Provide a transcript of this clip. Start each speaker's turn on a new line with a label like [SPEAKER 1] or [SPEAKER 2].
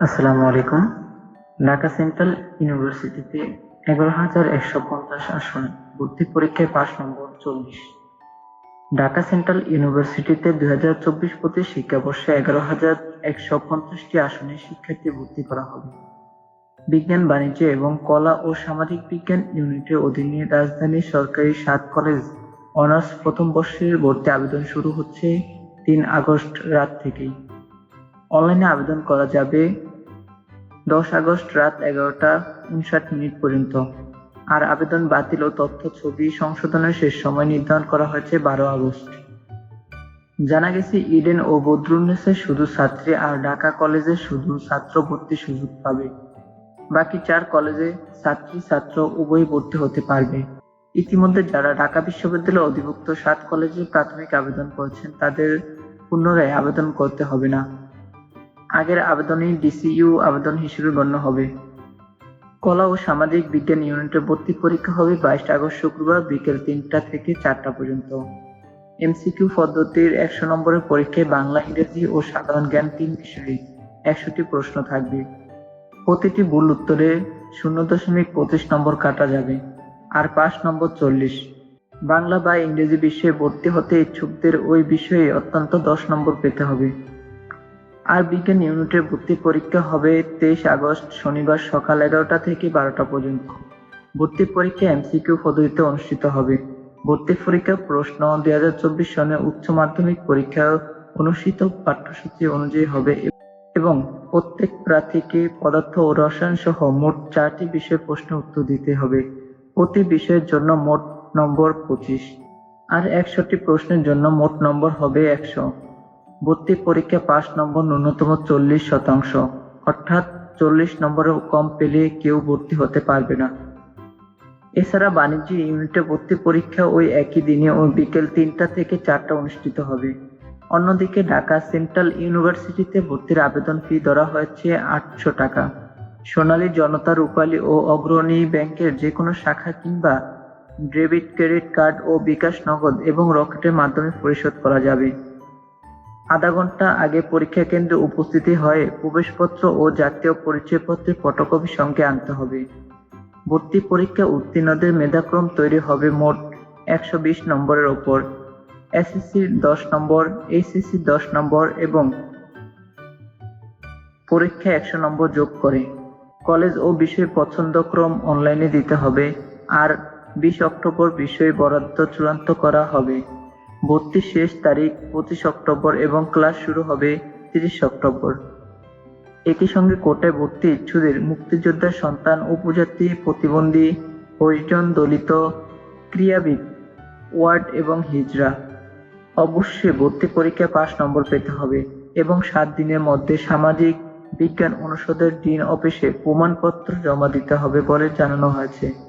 [SPEAKER 1] আসসালামু আলাইকুম। ঢাকা সেন্ট্রাল ইউনিভার্সিটিতে এগারো হাজার একশো পঞ্চাশ আসন ভর্তি পরীক্ষায় পাশ নম্বর চল্লিশ। ঢাকা সেন্ট্রাল ইউনিভার্সিটিতে দুই হাজার চব্বিশ পঁচিশ শিক্ষাবর্ষে এগারো হাজার একশো পঞ্চাশটি আসনে শিক্ষার্থী ভর্তি করা হবে। বিজ্ঞান, বাণিজ্য এবং কলা ও সামাজিক বিজ্ঞান ইউনিটের অধীনে রাজধানীর সরকারি সাত কলেজ অনার্স প্রথম বর্ষের ভর্তি আবেদন শুরু হচ্ছে তিন আগস্ট রাত থেকেই। অনলাইনে আবেদন করা যাবে দশ আগস্ট রাত এগারোটা উনষাট মিনিট পর্যন্ত। আর আবেদন বাতিল ও তথ্য ছবি সংশোধনের শেষ সময় নির্ধারণ করা হয়েছে বারো আগস্ট। জানা গেছে, ইডেন ও বদরুন্নেসে শুধু ছাত্রী আর ঢাকা কলেজে শুধু ছাত্র ভর্তির সুযোগ পাবে। বাকি চার কলেজে ছাত্রী, ছাত্র উভয় ভর্তি হতে পারবে। ইতিমধ্যে যারা ঢাকা বিশ্ববিদ্যালয়ে অধিভুক্ত সাত কলেজে প্রাথমিক আবেদন করেছেন, তাদের পুনরায় আবেদন করতে হবে না। আগের আবেদনই ডিসিইউ আবেদন হিসেবে গণ্য হবে। কলা ও সামাজিক বিজ্ঞান ইউনিটের ভর্তি পরীক্ষা হবে বাইশ আগস্ট শুক্রবার বিকেল তিনটা থেকে চারটা পর্যন্ত। এমসিকিউ পদ্ধতির একশো নম্বরের পরীক্ষায় বাংলা, ইংরেজি ও সাধারণ জ্ঞান তিন বিষয়ে একশোটি প্রশ্ন থাকবে। প্রতিটি ভুল উত্তরে শূন্য দশমিক পঁচিশ নম্বর কাটা যাবে আর পাঁচ নম্বর চল্লিশ। বাংলা বা ইংরেজি বিষয়ে ভর্তি হতে ইচ্ছুকদের ওই বিষয়ে অত্যন্ত দশ নম্বর পেতে হবে। আর বিজ্ঞান ইউনিটের ভর্তি পরীক্ষা হবে তেইশ আগস্ট শনিবার সকাল এগারোটা থেকে বারোটা পর্যন্ত। ভর্তি পরীক্ষা এমসিকিউ পদ্ধতিতে অনুষ্ঠিত হবে। ভর্তি পরীক্ষা প্রশ্ন দুই হাজার চব্বিশ সনে উচ্চ মাধ্যমিক পরীক্ষা অনুষ্ঠিত পাঠ্যসূচি অনুযায়ী হবে এবং প্রত্যেক প্রার্থীকে পদার্থ ও রসায়ন সহ মোট চারটি বিষয়ে প্রশ্ন উত্তর দিতে হবে। প্রতি বিষয়ের জন্য মোট নম্বর পঁচিশ। আর একশোটি প্রশ্নের জন্য মোট নম্বর হবে একশো। ভর্তি পরীক্ষা পাস নম্বর ন্যূনতম চল্লিশ শতাংশ। অর্থাৎ চল্লিশ নম্বরের কম পেলে কেউ ভর্তি হতে পারবে না। এছাড়া বাণিজ্য ইউনিটে ভর্তি পরীক্ষা ওই একই দিনে ও বিকেল তিনটা থেকে চারটা অনুষ্ঠিত হবে। অন্যদিকে ঢাকা সেন্ট্রাল ইউনিভার্সিটিতে ভর্তির আবেদন ফি ধরা হয়েছে আটশো টাকা। সোনালী জনতা রূপালী ও অগ্রণী ব্যাংকের যে কোনো শাখা কিংবা ডেবিট, ক্রেডিট কার্ড ও বিকাশ নগদ এবং রকেটের মাধ্যমে পরিশোধ করা যাবে। আধা ঘণ্টা আগে পরীক্ষা কেন্দ্রে উপস্থিতি হয়ে প্রবেশপত্র ও জাতীয় পরিচয়পত্রের ফটোকপি সঙ্গে আনতে হবে। ভর্তি পরীক্ষা উত্তীর্ণদের মেধাক্রম তৈরি হবে মোট একশো বিশ নম্বরের ওপর। এসএসসি দশ নম্বর এইচএসসি দশ নম্বর এবং পরীক্ষা একশো নম্বর যোগ করে। কলেজ ও বিষয় পছন্দক্রম অনলাইনে দিতে হবে। আর বিশ অক্টোবর বিষয় বরাদ্দ চূড়ান্ত করা হবে। ভর্তি শেষ তারিখ পঁচিশ অক্টোবর এবং ক্লাস শুরু হবে তিরিশ অক্টোবর। একই সঙ্গে কোটায় ভর্তি ইচ্ছুদের মুক্তিযোদ্ধার সন্তান উপজাতি প্রতিবন্ধী হরিজন দলিত ক্রীড়াবিদ, ওয়ার্ড এবং হিজরা অবশ্যই ভর্তি পরীক্ষায় পাস নম্বর পেতে হবে এবং সাত দিনের মধ্যে সামাজিক বিজ্ঞান অনুষদের ডিন অফিসে প্রমাণপত্র জমা দিতে হবে বলে জানানো হয়েছে।